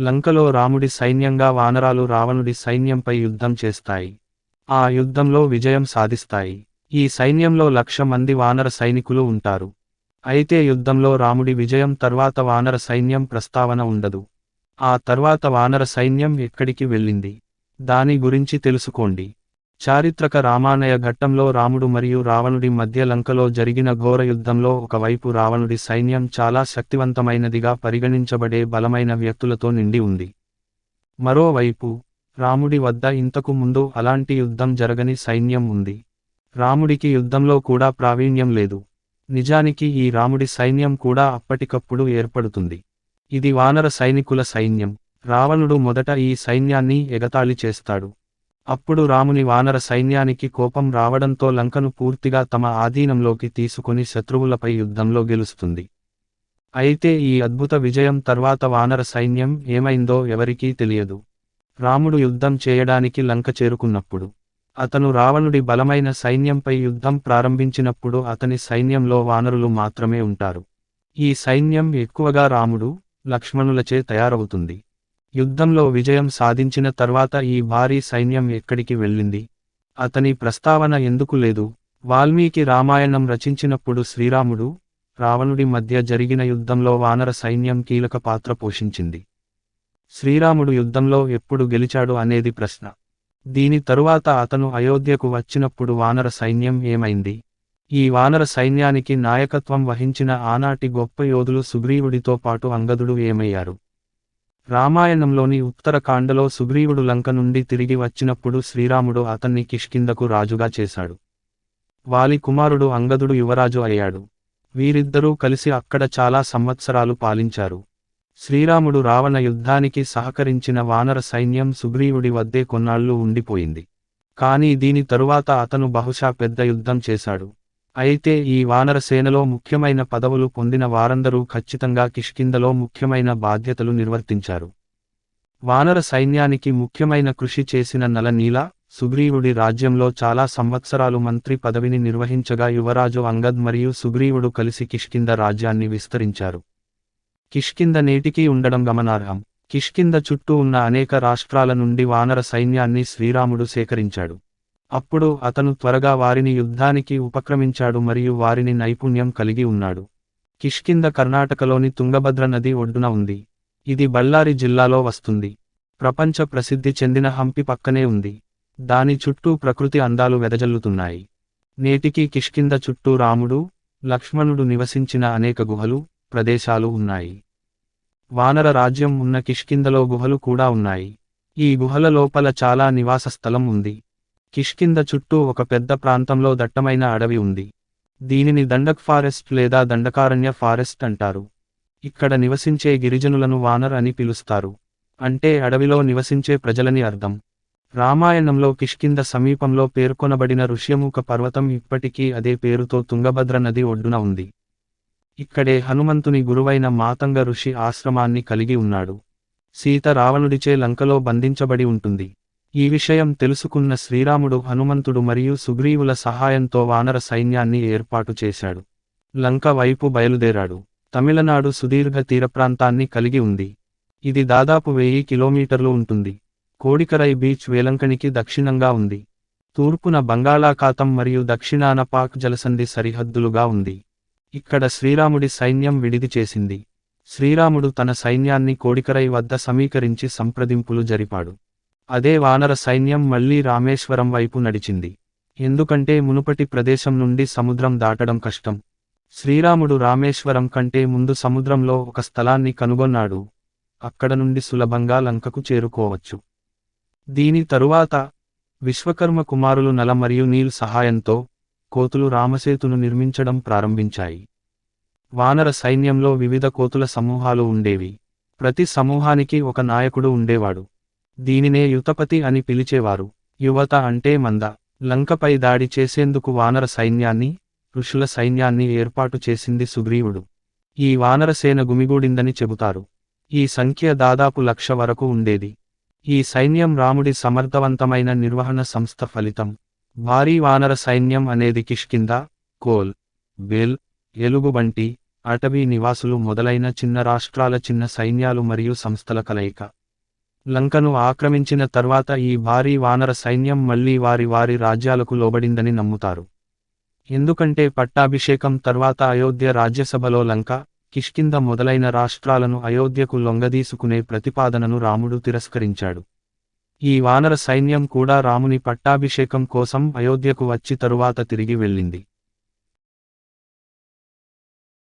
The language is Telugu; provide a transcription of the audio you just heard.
లంకలో రాముడి సైన్యంగా వానరాలు రావణుడి సైన్యంపై యుద్ధం చేస్తాయి. ఆ యుద్ధంలో విజయం సాధిస్తాయి. ఈ సైన్యంలో లక్ష మంది వానర సైనికులు ఉంటారు. అయితే యుద్ధంలో రాముడి విజయం తర్వాత వానర సైన్యం ప్రస్తావన ఉండదు. ఆ తర్వాత వానర సైన్యం ఎక్కడికి వెళ్ళింది? దాని గురించి తెలుసుకోండి. చారిత్రక రామానయ ఘట్టంలో రాముడు మరియు రావణుడి మధ్య లంకలో జరిగిన ఘోర యుద్ధంలో ఒకవైపు రావణుడి సైన్యం చాలా శక్తివంతమైనదిగా పరిగణించబడే బలమైన వ్యక్తులతో నిండి ఉంది. మరోవైపు రాముడి వద్ద ఇంతకు ముందు అలాంటి యుద్ధం జరగని సైన్యం ఉంది. రాముడికి యుద్ధంలో కూడా ప్రావీణ్యం లేదు. నిజానికి ఈ రాముడి సైన్యం కూడా అప్పటికప్పుడు ఏర్పడుతుంది. ఇది వానర సైనికుల సైన్యం. రావణుడు మొదట ఈ సైన్యాన్ని ఎగతాళి చేస్తాడు. అప్పుడు రాముని వానర సైన్యానికి కోపం రావడంతో లంకను పూర్తిగా తమ ఆధీనంలోకి తీసుకుని శత్రువులపై యుద్ధంలో గెలుస్తుంది. అయితే ఈ అద్భుత విజయం తర్వాత వానర సైన్యం ఏమైందో ఎవరికీ తెలియదు. రాముడు యుద్ధం చేయడానికి లంక చేరుకున్నప్పుడు అతను రావణుడి బలమైన సైన్యంపై యుద్ధం ప్రారంభించినప్పుడు అతని సైన్యంలో వానరులు మాత్రమే ఉంటారు. ఈ సైన్యం ఎక్కువగా రాముడు లక్ష్మణులచే తయారవుతుంది. యుద్ధంలో విజయం సాధించిన తర్వాత ఈ భారీ సైన్యం ఎక్కడికి వెళ్ళింది? అతని ప్రస్తావన ఎందుకు లేదు? వాల్మీకి రామాయణం రచించినప్పుడు శ్రీరాముడు రావణుడి మధ్య జరిగిన యుద్ధంలో వానర సైన్యం కీలక పాత్ర పోషించింది. శ్రీరాముడు యుద్ధంలో ఎప్పుడు గెలిచాడు అనేది ప్రశ్న. దీని తరువాత అతను అయోధ్యకు వచ్చినప్పుడు వానర సైన్యం ఏమైంది? ఈ వానర సైన్యానికి నాయకత్వం వహించిన ఆనాటి గొప్ప యోధులు సుగ్రీవుడితో పాటు అంగదుడు ఏమయ్యారు? రామాయణంలోని ఉత్తరకాండలో సుగ్రీవుడు లంక నుండి తిరిగి వచ్చినప్పుడు శ్రీరాముడు అతన్ని కిష్కిందకు రాజుగా చేశాడు. వాలి కుమారుడు అంగదుడు యువరాజు అయ్యాడు. వీరిద్దరూ కలిసి అక్కడ చాలా సంవత్సరాలు పాలించారు. శ్రీరాముడు రావణ యుద్ధానికి సహకరించిన వానర సైన్యం సుగ్రీవుడి వద్దే కొన్నాళ్ళు ఉండిపోయింది. కానీ దీని తరువాత అతను బహుశా పెద్ద యుద్ధం చేశాడు. అయితే ఈ వానర సేనలో ముఖ్యమైన పదవులు పొందిన వారందరూ ఖచ్చితంగా కిష్కిందలో ముఖ్యమైన బాధ్యతలు నిర్వర్తించారు. వానర సైన్యానికి ముఖ్యమైన కృషి చేసిన నలనీల సుగ్రీవుడి రాజ్యంలో చాలా సంవత్సరాలు మంత్రి పదవిని నిర్వహించగా యువరాజు అంగద్ మరియు సుగ్రీవుడు కలిసి కిష్కింద రాజ్యాన్ని విస్తరించారు. కిష్కింద నేటికీ ఉండడం గమనార్హం. కిష్కింద చుట్టూ ఉన్న అనేక రాష్ట్రాల నుండి వానర సైన్యాన్ని శ్రీరాముడు సేకరించాడు. అప్పుడు అతను త్వరగా వారిని యుద్ధానికి ఉపక్రమించాడు మరియు వారిని నైపుణ్యం కలిగి ఉన్నాడు. కిష్కింద కర్ణాటకలోని తుంగభద్ర నది ఒడ్డున ఉంది. ఇది బళ్ళారి జిల్లాలో వస్తుంది. ప్రపంచ ప్రసిద్ధి చెందిన హంపి పక్కనే ఉంది. దాని చుట్టూ ప్రకృతి అందాలు వెదజల్లుతున్నాయి. నేటికి కిష్కింద చుట్టూ రాముడు లక్ష్మణుడు నివసించిన అనేక గుహలు ప్రదేశాలు ఉన్నాయి. వానర రాజ్యం ఉన్న కిష్కిందలో గుహలు కూడా ఉన్నాయి. ఈ గుహల లోపల చాలా నివాస స్థలం ఉంది. కిష్కింద చుట్టూ ఒక పెద్ద ప్రాంతంలో దట్టమైన అడవి ఉంది. దీనిని దండక్ ఫారెస్ట్ లేదా దండకారణ్య ఫారెస్ట్ అంటారు. ఇక్కడ నివసించే గిరిజనులను వానర్ అని పిలుస్తారు. అంటే అడవిలో నివసించే ప్రజలని అర్థం. రామాయణంలో కిష్కింద సమీపంలో పేర్కొనబడిన ఋష్యముఖ పర్వతం ఇప్పటికీ అదే పేరుతో తుంగభద్ర నది ఒడ్డున ఉంది. ఇక్కడే హనుమంతుని గురువైన మాతంగ ఋషి ఆశ్రమాన్ని కలిగి ఉన్నాడు. సీత రావణుడిచే లంకలో బంధించబడి ఉంటుంది. ఈ విషయం తెలుసుకున్న శ్రీరాముడు హనుమంతుడు మరియు సుగ్రీవుల సహాయంతో వానర సైన్యాన్ని ఏర్పాటు చేశాడు. లంక వైపు బయలుదేరాడు. తమిళనాడు సుదీర్ఘ తీరప్రాంతాన్ని కలిగి ఉంది. ఇది దాదాపు వెయ్యి కిలోమీటర్లు ఉంటుంది. కోడికరై బీచ్ వేలంకణికి దక్షిణంగా ఉంది. తూర్పున బంగాళాఖాతం మరియు దక్షిణాన పాక్ జలసంధి సరిహద్దులుగా ఉంది. ఇక్కడ శ్రీరాముడి సైన్యం విడిది చేసింది. శ్రీరాముడు తన సైన్యాన్ని కోడికరై వద్ద సమీకరించి సంప్రదింపులు జరిపాడు. అదే వానర సైన్యం మళ్ళీ రామేశ్వరం వైపు నడిచింది. ఎందుకంటే మునుపటి ప్రదేశం నుండి సముద్రం దాటడం కష్టం. శ్రీరాముడు రామేశ్వరం కంటే ముందు సముద్రంలో ఒక స్థలాన్ని కనుగొన్నాడు. అక్కడ నుండి సులభంగా లంకకు చేరుకోవచ్చు. దీని తరువాత విశ్వకర్మ కుమారులు నల మరియు నీల్ సహాయంతో కోతులు రామసేతును నిర్మించడం ప్రారంభించాయి. వానర సైన్యంలో వివిధ కోతుల సమూహాలు ఉండేవి. ప్రతి సమూహానికి ఒక నాయకుడు ఉండేవాడు. దీనినే యుతపతి అని పిలిచేవారు. యువత అంటే మంద. లంకపై దాడి చేసేందుకు వానర సైన్యాన్ని ఋషుల సైన్యాన్ని ఏర్పాటు చేసింది సుగ్రీవుడు. ఈ వానరసేన గుమిగూడిందని చెబుతారు. ఈ సంఖ్య దాదాపు లక్ష వరకు ఉండేది. ఈ సైన్యం రాముడి సమర్థవంతమైన నిర్వహణ సంస్థ ఫలితం. భారీ వానర సైన్యం అనేది కిష్కింద కోల్ బేల్ ఎలుగుబంటి అటవీ నివాసులు మొదలైన చిన్న రాష్ట్రాల చిన్న సైన్యాలు మరియు సంస్థల కలయిక. లంకను ఆక్రమించిన తర్వాత ఈ భారీ వానర సైన్యం మళ్ళీ వారి వారి రాజ్యాలకు లోబడిందని నమ్ముతారు. ఎందుకంటే పట్టాభిషేకం తర్వాత అయోధ్య రాజ్యసభలో లంక కిష్కింద మొదలైన రాష్ట్రాలను అయోధ్యకు లొంగదీసుకునే ప్రతిపాదనను రాముడు తిరస్కరించాడు. ఈ వానర సైన్యం కూడా రాముని పట్టాభిషేకం కోసం అయోధ్యకు వచ్చి తరువాత తిరిగి వెళ్ళింది.